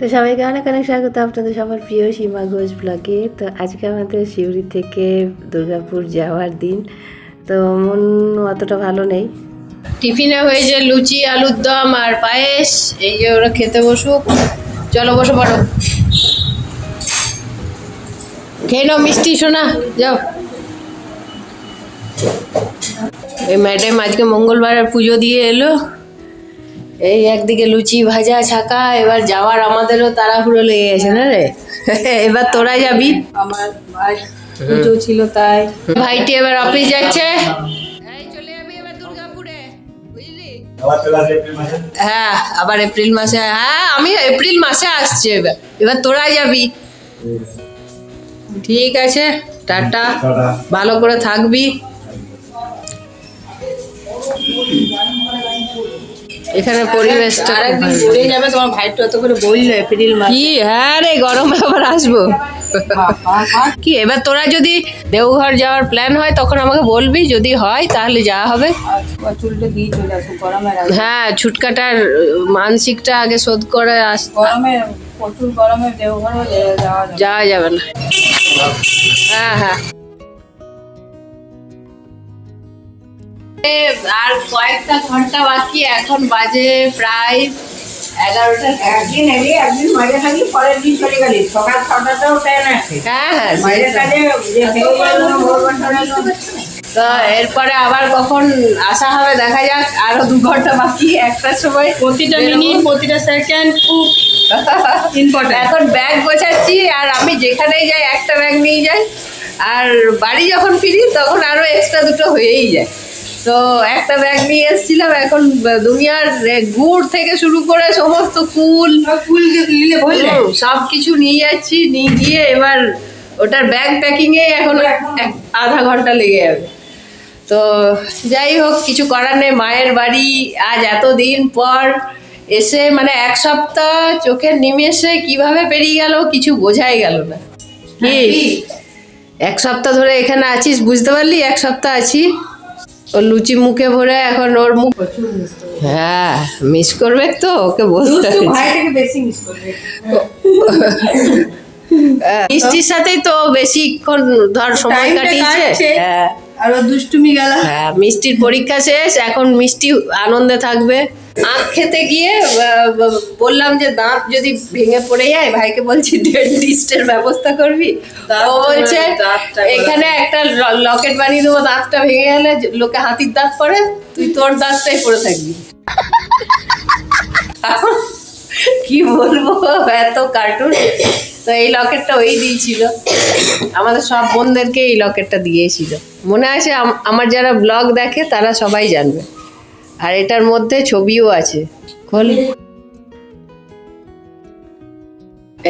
তো সবাইকে অনেক অনেক স্বাগত আপনাদের সবার প্রিয় সীমা ঘোষ ব্লগে তো আজকে আমাদের শিউরি থেকে দুর্গাপুর যাওয়ার দিন। তো মন অতটা ভালো নেই। টিফিনে হয়েছে লুচি, আলুর দম আর পায়েস। এই যে ওরা খেতে বসুক। চলো বসো, পড়ো। খেয়ে নাও মিষ্টি শোনা যাও। এই ম্যাডাম আজকে মঙ্গলবার পুজো দিয়ে এলো। এই একদিকে লুচি ভাজা ছাকা এবার যাওয়ার আমাদেরও তাড়াহুড়ো লেগে গেছে না রে? এবার তোরা যাবি? আমার ভাই পুজো ছিল তাই। ভাইটি এবার অফিস যাচ্ছে। চলে যাবি এবার দুর্গাপুরে বুঝলি? আবার চলে আসবে এপ্রিল মাসে? হ্যাঁ আবার এপ্রিল মাসে হ্যাঁ আমি এপ্রিল মাসে আসছি এবার। এবার তোরা যাবি। ঠিক আছে টাটা। টাটা। ভালো করে থাকবি। এখানে পরিবেশটা আরেকদিন। ঘুরে যাবে তোমার ভাইটা এত করে বলল এপ্রিল মাস। কি? হ্যাঁ রে গরমে আবার আসব। কি এবার তোরা যদি দেওঘর যাওয়ার প্ল্যান হয় তখন আমাকে বলবি যদি হয় তাহলে যাওয়া হবে। আগে। হ্যাঁ ছুটকাটার মানসিকটা আগে শোধ করে আস গরমে প্রচুর গরমে দেওঘরও যাওয়া যাওয়া যাবে না। হ্যাঁ হ্যাঁ। আর কয়েকটা ঘণ্টা বাকি এখন বাজে প্রায় এগারোটা। একদিন এলি একদিন মাঝে থাকলি পরের দিন চলে গেলি। সকাল ছটাতেও ট্রেন আছে। হ্যাঁ হ্যাঁ। তো এরপরে আবার কখন আসা হবে দেখা যাক। আরও দু ঘণ্টা বাকি একটার সময় প্রতিটা। মিনিট প্রতিটা সেকেন্ড খুব ইম্পর্টেন্ট এখন ব্যাগ গোছাচ্ছি আর আমি যেখানেই যাই একটা ব্যাগ নিয়ে যাই। আর বাড়ি যখন ফিরি তখন আরও এক্সট্রা দুটো হয়েই যায়। তো একটা ব্যাগ নিয়ে এসেছিলাম এখন দুনিয়ার গুড় থেকে শুরু করে সমস্ত কুল ফুল বললে সব কিছু নিয়ে যাচ্ছি নিয়ে গিয়ে এবার ওটার ব্যাগ প্যাকিংয়ে এখন আধা ঘণ্টা লেগে যাবে। তো যাই হোক কিছু করার নেই মায়ের বাড়ি আজ এতদিন পর এসে মানে এক সপ্তাহ চোখের নিমেষে কীভাবে পেরিয়ে গেল কিছু বোঝাই গেল না। কি? এক সপ্তাহ ধরে এখানে আছিস বুঝতে পারলি? এক সপ্তাহ আছি। ওর লুচি মুখে ভরে এখন ওর মুখ হ্যাঁ মিস করবে তো ওকে বলতে হ্যাঁ, মিষ্টির সাথেই তো বেশিক্ষণ ধর সময় কাটিয়েছে। হ্যাঁ। আর দুষ্টুমি গেল। হ্যাঁ মিষ্টির পরীক্ষা শেষ এখন মিষ্টি আনন্দে থাকবে। আখ খেতে গিয়ে বললাম যে দাঁত যদি ভেঙে পড়ে যায় ভাইকে বলছি ডেন্টিস্টের ব্যবস্থা করবি? ও বলছে এখানে একটা লকেট বানিয়ে দেবো দাঁতটা ভেঙে গেলে লোকে হাতির দাঁত পরে তুই তোর দাঁতটাই পড়ে থাকবি। কি বলব এত কার্টুন তো এই লকেটটা ওই দিয়েছিল। আমাদের সব বোনদেরকে এই লকেটটা দিয়েছিল। মনে আছে আমার যারা ব্লগ দেখে তারা সবাই জানবে। আর এটার মধ্যে ছবিও আছে। খোল।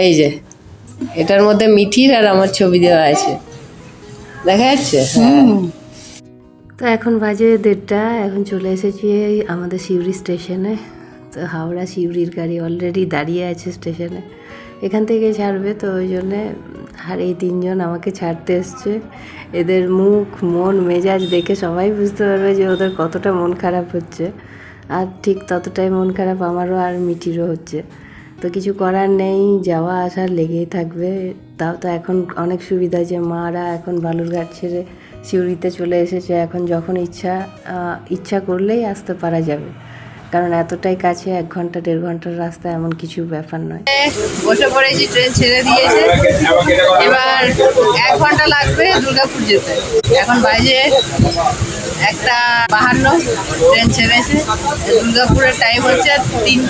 এই যে এটার মধ্যে মিঠির আর আমার ছবি দেওয়া আছে। দেখা যাচ্ছে? তো এখন বাজে দেড়টা এখন চলে এসেছি এই আমাদের সিউড়ি স্টেশনে। তো হাওড়া সিউড়ির গাড়ি অলরেডি দাঁড়িয়ে আছে স্টেশনে। এখান থেকে ছাড়বে তো ওই জন্যে আর এই তিনজন আমাকে ছাড়তে এসছে। এদের মুখ, মন, মেজাজ দেখে সবাই বুঝতে পারবে যে ওদের কতটা মন খারাপ হচ্ছে। আর ঠিক ততটাই মন খারাপ আমারও আর মিঠিরও হচ্ছে। তো কিছু করার নেই, যাওয়া আসা লেগেই থাকবে। তাও তো এখন অনেক সুবিধা যে মারা এখন বালুরঘাট ছেড়ে সিউড়িতে চলে এসেছে। এখন যখন ইচ্ছা ইচ্ছা করলেই আসতে পারা যাবে। কারণ এতটাই কাছে এক ঘণ্টা, দেড় ঘণ্টার রাস্তা এমন কিছু ব্যাপার নয়। বসে পড়েছি ট্রেন ছেড়ে দিয়েছে। এবার এক ঘণ্টা লাগবে দুর্গাপুর যেতে। এখন বাজে একটা বাহান্ন ট্রেন ছেড়েছে। দুর্গাপুরের টাইম হচ্ছে তিন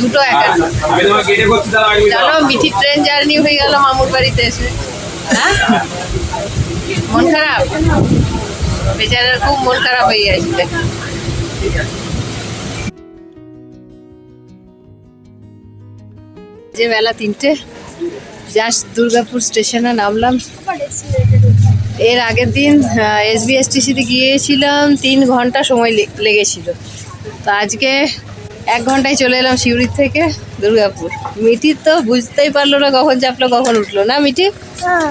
দুটো একান্ন। জানো, মিঠি ট্রেন জার্নি হয়ে গেল মামুর বাড়িতে এসে। হ্যাঁ? মন খারাপ? বেচারার খুব মন খারাপ হয়ে গেছে। যে বেলা তিনটে জাস্ট দুর্গাপুর স্টেশনে নামলাম। এর আগের দিন এস বি এস টিসিতে গিয়েছিলাম তিন ঘণ্টা সময় লেগেছিল। তো আজকে এক ঘন্টায় চলে এলাম সিউড়ির থেকে দুর্গাপুর। মিঠি তো বুঝতেই পারল না কখন চাপলো কখন উঠল। না মিঠি? হ্যাঁ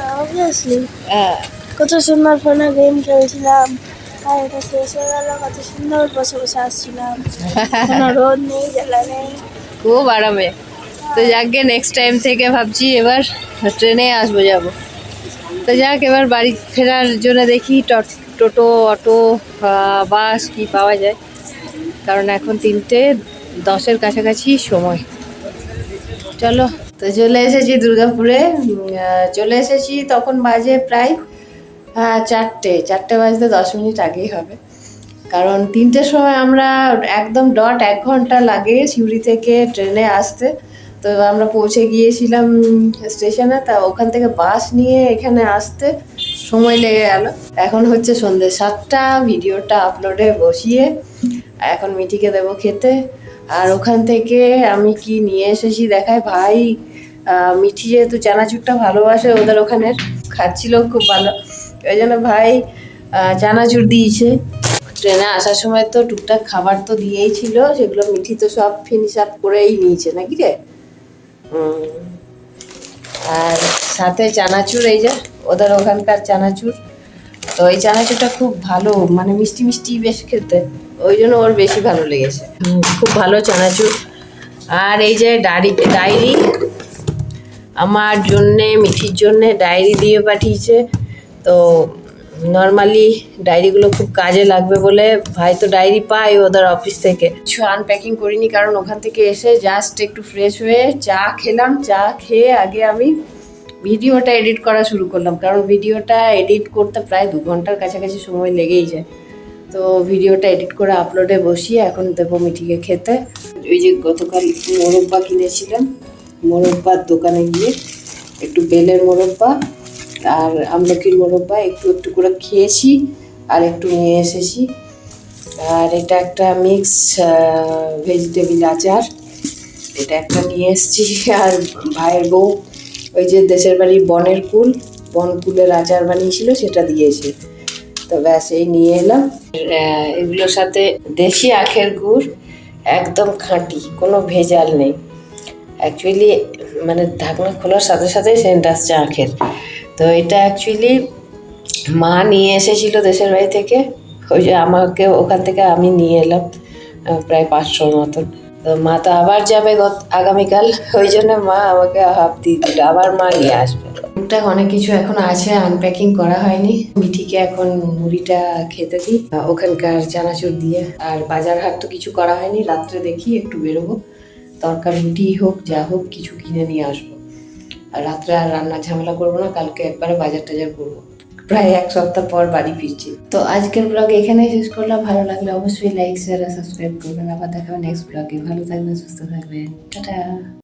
হ্যাঁ। কত সুন্দর ফোনে গেম খেলছিলাম। আর এটা শেষ হয়ে গেল কত সুন্দর বসে বসে আসছিলাম। কোনো রোদ নেই জ্বালা নেই। খুব আরামে। তো যাকে নেক্সট টাইম থেকে ভাবছি এবার ট্রেনে আসব, যাব। তো যাক, এবার বাড়ি ফেরার জন্য দেখি টোটো অটো বাস কি পাওয়া যায়। কারণ এখন তিনটে, দশের কাছাকাছি সময়। চলো, তো চলে এসেছি দুর্গাপুরে। চলে এসেছি তখন বাজে প্রায় চারটে। চারটে বাজতে দশ মিনিট আগেই হবে। কারণ তিনটের সময় আমরা একদম ডট এক ঘণ্টা লাগে সিউড়ি থেকে ট্রেনে আসতে। তো আমরা পৌঁছে গিয়েছিলাম স্টেশনে, তা ওখান থেকে বাস নিয়ে এখানে আসতে সময় লেগে গেল। এখন হচ্ছে সন্ধ্যে সাতটা, ভিডিওটা আপলোডে বসিয়ে এখন মিটিকে দেবো খেতে। আর ওখান থেকে আমি কি নিয়ে এসেছি দেখায় ভাই মিঠি যেহেতু চানাচুরটা ভালোবাসে ওদের ওখানে, খাচ্ছিল খুব ভালো। ওই জন্য ভাই চানাচুর দিয়েছে। ট্রেনে আসার সময় তো টুকটাক খাবার তো দিয়েই ছিল, সেগুলো মিঠি তো সব ফিনিশ আপ করেই নিয়েছে, নাকি রে। আর সাথে চানাচুর, এই যে ওদের ওখানকার চানাচুর। তো এই চানাচুরটা খুব ভালো মানে মিষ্টি মিষ্টি বেশ খেতে। ওই জন্য ওর বেশি ভালো লেগেছে। খুব ভালো চানাচুর। আর এই যে ডায়েরি ডায়েরি আমার জন্যে, মিঠির জন্যে ডায়েরি দিয়ে পাঠিয়েছে। তো নর্মালি ডায়েরিগুলো খুব কাজে লাগবে বলে ভাই তো ডায়েরি পাই ওদের অফিস থেকে। কিছু আনপ্যাকিং করিনি কারণ ওখান থেকে এসে জাস্ট একটু ফ্রেশ হয়ে চা খেলাম। চা খেয়ে আগে আমি ভিডিওটা এডিট করা শুরু করলাম। কারণ ভিডিওটা এডিট করতে প্রায় দু ঘণ্টার কাছাকাছি সময় লেগেই যায়। তো ভিডিওটা এডিট করে আপলোডে বসিয়ে এখন দেবো মিঠিকে খেতে। ওই যে গতকাল মোরব্বা কিনেছিলাম মোরব্বার দোকানে গিয়ে একটু বেলের মোরব্বা আর আমলকির মোরব্বা একটু একটু করে খেয়েছি আর একটু নিয়ে এসেছি। আর এটা একটা মিক্স ভেজিটেবিল আচার। এটা একটা নিয়ে এসেছি। আর ভাইয়ের বউ, ওই যে দেশের বাড়ি বনের কুল বনকুলের আচার বানিয়েছিল, সেটা দিয়েছে। তো ব্যাস, এই নিয়ে এলাম। এগুলোর সাথে দেশি আখের গুড়, একদম খাঁটি, কোনো ভেজাল নেই। অ্যাকচুয়ালি মানে ঢাকনা খোলার সাথে সাথে সেন্ট আসছে আখের তো এটা অ্যাকচুয়ালি মা নিয়ে এসেছিল দেশের বাড়ি থেকে। ওই যে আমাকে ওখান থেকে আমি নিয়ে এলাম প্রায় পাঁচশোর মতন। তো মা তো আবার যাবে গত, আগামীকাল। ওই জন্য মা আমাকে হাফ দিয়ে দিল। আবার মা নিয়ে আসবে। টুকটাক অনেক কিছু এখন আছে আনপ্যাকিং করা হয়নি। মিঠিকে এখন মুড়িটা খেতে দিই। ওখানকার চানাচুর দিয়ে। আর বাজার হাট তো কিছু করা হয়নি। রাত্রে দেখি একটু বেরোবো। তরকার রুটি হোক, যা হোক, কিছু কিনে নিয়ে আসব। আর রাত্রে আর রান্নার ঝামেলা করব না, কালকে একবারে বাজার টাজার করব। প্রায় এক সপ্তাহ পর বাড়ি ফিরছি। তো আজকের ব্লগ এখানেই শেষ করলাম। ভালো লাগলে অবশ্যই লাইক শেয়ার আর সাবস্ক্রাইব করবেন। আবার দেখাবেন নেক্সট ব্লগে। ভালো থাকবেন, সুস্থ থাকবেন। টাটা।